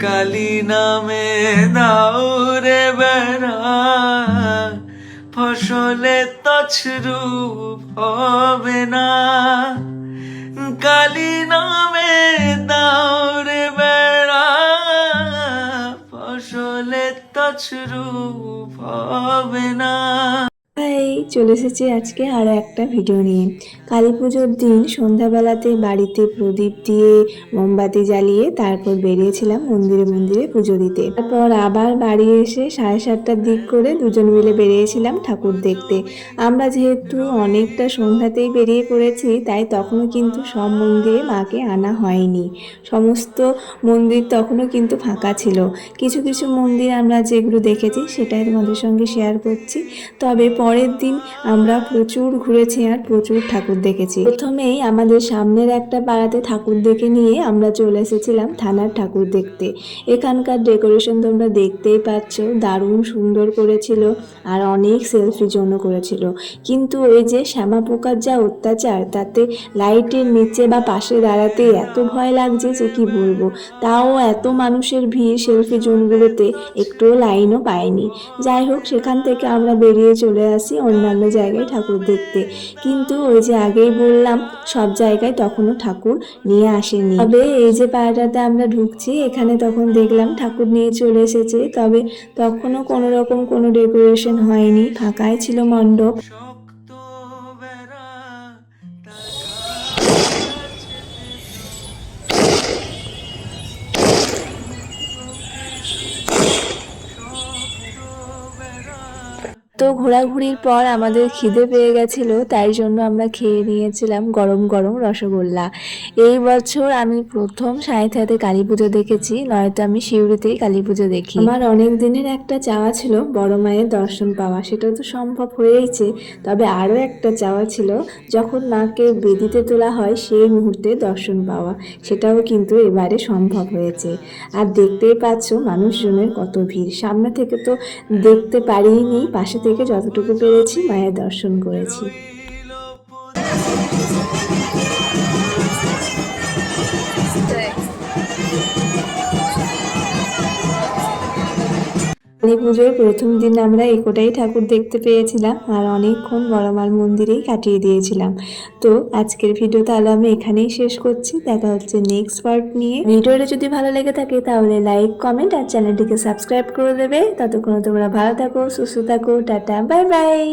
কালী নামে দাউরে বেড়া। ফসলে তছরূপ হবে না। কালী নামে দাউরে বেড়া। ফসলে তছরূপ হবে না। চলে এসেছি আজকে আরও একটা ভিডিও নিয়ে। কালী পুজোর দিন সন্ধ্যাবেলাতে বাড়িতে প্রদীপ দিয়ে মোমবাতি জ্বালিয়ে তারপর বেরিয়েছিলাম মন্দিরে মন্দিরে পুজো দিতে। তারপর আবার বাড়ি এসে সাড়ে সাতটার দিক করে দুজন মিলে বেরিয়েছিলাম ঠাকুর দেখতে। আমরা যেহেতু অনেকটা সন্ধ্যাতেই বেরিয়ে পড়েছি, তাই তখনও কিন্তু সব মন্দিরে মাকে আনা হয়নি। সমস্ত মন্দির তখনও কিন্তু ফাঁকা ছিল। কিছু কিছু মন্দির আমরা যেগুলো দেখেছি সেটাই তোমাদের সঙ্গে শেয়ার করছি। তবে পরের দিন আমরা প্রচুর ঘুরেছি আর প্রচুর ঠাকুর দেখেছি। প্রথমেই আমাদের সামনের একটা পাড়াতে ঠাকুর দেখে নিয়ে আমরা চলে এসেছিলাম থানার ঠাকুর দেখতে। এখানকার ডেকোরেশন তোমরা দেখতেই পাচ্ছ, দারুণ সুন্দর করেছিল আর অনেক সেলফি জন্য করেছিল। কিন্তু ওই যে শ্যামা পোকার যা অত্যাচার, তাতে লাইটের নিচে বা পাশে দাঁড়াতে এত ভয় লাগছে যে কি বলব? তাও এত মানুষের ভিড় সেলফি জোনগুলোতে একটুও লাইনও পায়নি যাই হোক, সেখান থেকে আমরা বেরিয়ে চলে আসি। অন্যান্য জায়গায় ঠাকুর দেখতে। কিন্তু ওই যে আগেই বললাম, সব জায়গায় তখনও ঠাকুর নিয়ে আসেনি। তবে এই যে পাড়াটাতে আমরা ঢুকছি, এখানে তখন দেখলাম ঠাকুর নিয়ে চলে এসেছে। তবে তখনও কোনো রকম কোনো ডেকোরেশন হয়নি, ফাঁকাই ছিল মণ্ডপ। তো ঘোরাঘুরির পর আমাদের খিদে পেয়ে গেছিল, তাই জন্য আমরা খেয়ে নিয়েছিলাম গরম গরম রসগোল্লা। এই বছর আমি প্রথম সাঁইথিয়াতে কালী পুজো দেখেছি, নয়তো আমি শিউরিতেই কালী পুজো দেখি। আমার অনেক দিনের একটা চাওয়া ছিল বড় মায়ের দর্শন পাওয়া, সেটা তো সম্ভব হয়েইছে। তবে আরও একটা চাওয়া ছিল, যখন মাকে বেদিতে তোলা হয় সেই মুহূর্তে দর্শন পাওয়া, সেটাও কিন্তু এবারে সম্ভব হয়েছে। আর দেখতেই পাচ্ছ মানুষজনের কত ভিড়, সামনে থেকে তো দেখতে পারিনি, পাশে থেকে যতটুকু পেরেছি মায়ের দর্শন করেছি। কালী পুজোর প্রথম দিন আমরা একোটাই ঠাকুর দেখতে পেয়েছিলাম আর অনেকক্ষণ বড়মাল মন্দিরেই কাটিয়ে দিয়েছিলাম। তো আজকের ভিডিও তাহলে আমি এখানেই শেষ করছি। দেখা হচ্ছে নেক্সট পার্ট নিয়ে। ভিডিওটা যদি ভালো লেগে থাকে তাহলে লাইক কমেন্ট আর চ্যানেলটিকে সাবস্ক্রাইব করে দেবে। ততক্ষণ তোমরা ভালো থাকো, সুস্থ থাকো, টাটা বাই বাই